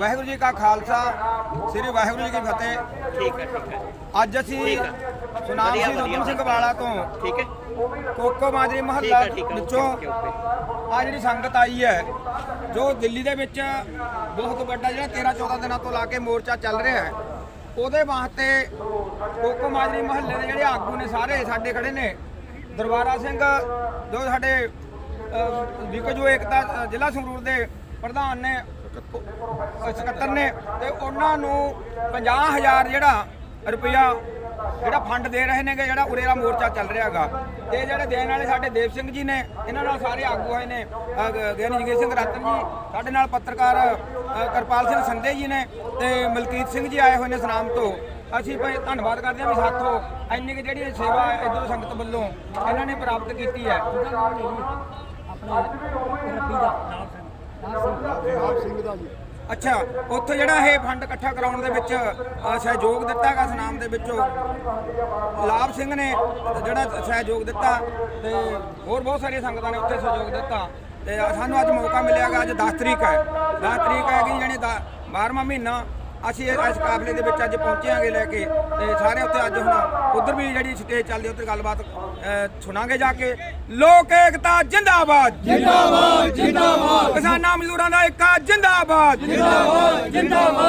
ਵਾਹਿਗੁਰੂ ਜੀ ਕਾ ਖਾਲਸਾ ਸ੍ਰੀ ਵਾਹਿਗੁਰੂ ਜੀ ਕੀ ਫਤਿਹ। ਠੀਕ ਹੈ ਠੀਕ ਹੈ। ਅੱਜ ਅਸੀਂ ਠੀਕ ਹੈ। ਸੁਨਾਮ ਵਧੀਆ, ਸਿੰਘ। ਉਦਮ ਸਿੰਘ ਵਾਲਾ ਤੋਂ ਠੀਕ ਹੈ। ਕੋਕੋ ਮਾਜਰੀ ਠੀਕ ਮਹੱਲਾ ਹੈ ਠੀਕ ਹੈ ਵਿੱਚੋਂ ਓਕੇ ਓਕੇ। ਆ ਜਿਹੜੀ ਸੰਗਤ ਆਈ ਹੈ ਜੋ ਦਿੱਲੀ ਦੇ ਵਿੱਚ ਬਹੁਤ ਵੱਡਾ ਜਿਹੜਾ 13 14 ਦਿਨਾਂ ਤੋਂ ਲਾ ਕੇ ਮੋਰਚਾ ਚੱਲ ਰਿਹਾ ਹੈ ਉਹਦੇ ਵਾਸਤੇ ਕੋਕੋ ਮਾਜਰੀ ਮਹੱਲੇ ਦੇ ਜਿਹੜੇ ਆਗੂ ਨੇ ਸਾਰੇ ਸਾਡੇ ਖੜੇ ਨੇ। ਦਰਬਾਰਾ ਸਿੰਘ ਜੋ ਸਾਡੇ ਵਿਕਜੋ ਏਕਤਾ ਅ, ਜ਼ਿਲ੍ਹਾ ਸੰਗਰੂਰ ਦੇ ਪ੍ਰਧਾਨ ਨੇ ਸਕੱਤਰ ਨੇ ਤੇ ਉਹਨਾਂ ਨੂੰ 50000 ਜਿਹੜਾ ਰੁਪਇਆ ਜਿਹੜਾ ਫੰਡ ਦੇ ਰਹੇ ਨੇਗੇ ਜਿਹੜਾ ਉਰੇਰਾ ਮੋਰਚਾ ਚੱਲ ਰਿਹਾਗਾ ਤੇ ਜਿਹੜੇ ਦੇਣ ਵਾਲੇ ਸਾਡੇ ਦੇਵ ਸਿੰਘ ਜੀ ਨੇ ਇਹਨਾਂ ਨਾਲ ਸਾਰੇ ਆਗੂ ਆਏ ਨੇ। ਅ, ਗਿਆਨੀ ਜਗੀਰ ਸਿੰਘ ਰਤਨ ਜੀ ਸਾਡੇ ਨਾਲ ਪੱਤਰਕਾਰ ਅ, ਕਿਰਪਾਲ ਸਿੰਘ ਸੰਧੇ ਜੀ ਨੇ ਤੇ ਮਲਕੀਤ ਸਿੰਘ ਜੀ ਆਏ ਹੋਏ ਨੇ ਸਨਾਮ ਤੋਂ। ਅਸੀਂ ਭਾਈ ਧੰਨਵਾਦ ਕਰਦੇ ਹਾਂ ਵੀ ਸਾਥੋਂ ਇੰਨੀ ਕਿ ਜਿਹੜੀ ਸੇਵਾ ਇਦੋਂ ਸੰਗਤ ਵੱਲੋਂ ਇਹਨਾਂ ਨੇ ਪ੍ਰਾਪਤ ਕੀਤੀ ਹੈ। ਸਿੰਘ ਦਾ ਅੱਛਾ ਉੱਥੇ ਜਿਹੜਾ ਇਹ ਫੰਡ ਇਕੱਠਾ ਕਰਾਉਣ ਦੇ ਵਿੱਚ ਅ, ਸਹਿਯੋਗ ਦਿੱਤਾ ਹੈਗਾ ਸਨਾਮ ਦੇ ਵਿੱਚੋਂ? ਲਾਭ ਸਿੰਘ ਨੇ ਜਿਹੜਾ ਸਹਿਯੋਗ ਦਿੱਤਾ ਤੇ ਹੋਰ ਬਹੁਤ ਸਾਰੀਆਂ ਸੰਗਤਾਂ ਨੇ ਉੱਥੇ ਸਹਿਯੋਗ ਦਿੱਤਾ। ਤੇ ਸਾਨੂੰ ਅੱਜ ਮੌਕਾ ਮਿਲਿਆ ਗਾ ਅੱਜ 10 ਤਰੀਕ ਹੈ। 10 ਤਰੀਕ ਹੈ ਕਿ ਜਾਣੀ 12ਵਾਂ ਮਹੀਨਾ ਅਸੀਂ ਇਸ ਕਾਫਲੇ ਦੇ ਵਿੱਚ ਅੱਜ ਪਹੁੰਚਿਆਂਗੇ ਲੈ ਕੇ ਤੇ ਸਾਰੇ ਉੱਥੇ ਅੱਜ ਹੁਣ ਉਧਰ ਵੀ ਜਿਹੜੀ ਸਟੇਜ ਚੱਲਦੀ ਉੱਥੇ ਗੱਲਬਾਤ ਸੁਣਾਂਗੇ ਜਾ ਕੇ। ਲੋਕ ਏਕਤਾ ਜਿੰਦਾਬਾਦ। ਜਿੰਦਾਬਾਦ ਜਿੰਦਾਬਾਦ। ਕਿਸਾਨਾਂ ਮਜ਼ਦੂਰਾਂ ਦਾ ਏਕਾ ਜਿੰਦਾਬਾਦ। ਜਿੰਦਾਬਾਦ ਜਿੰਦਾਬਾਦ।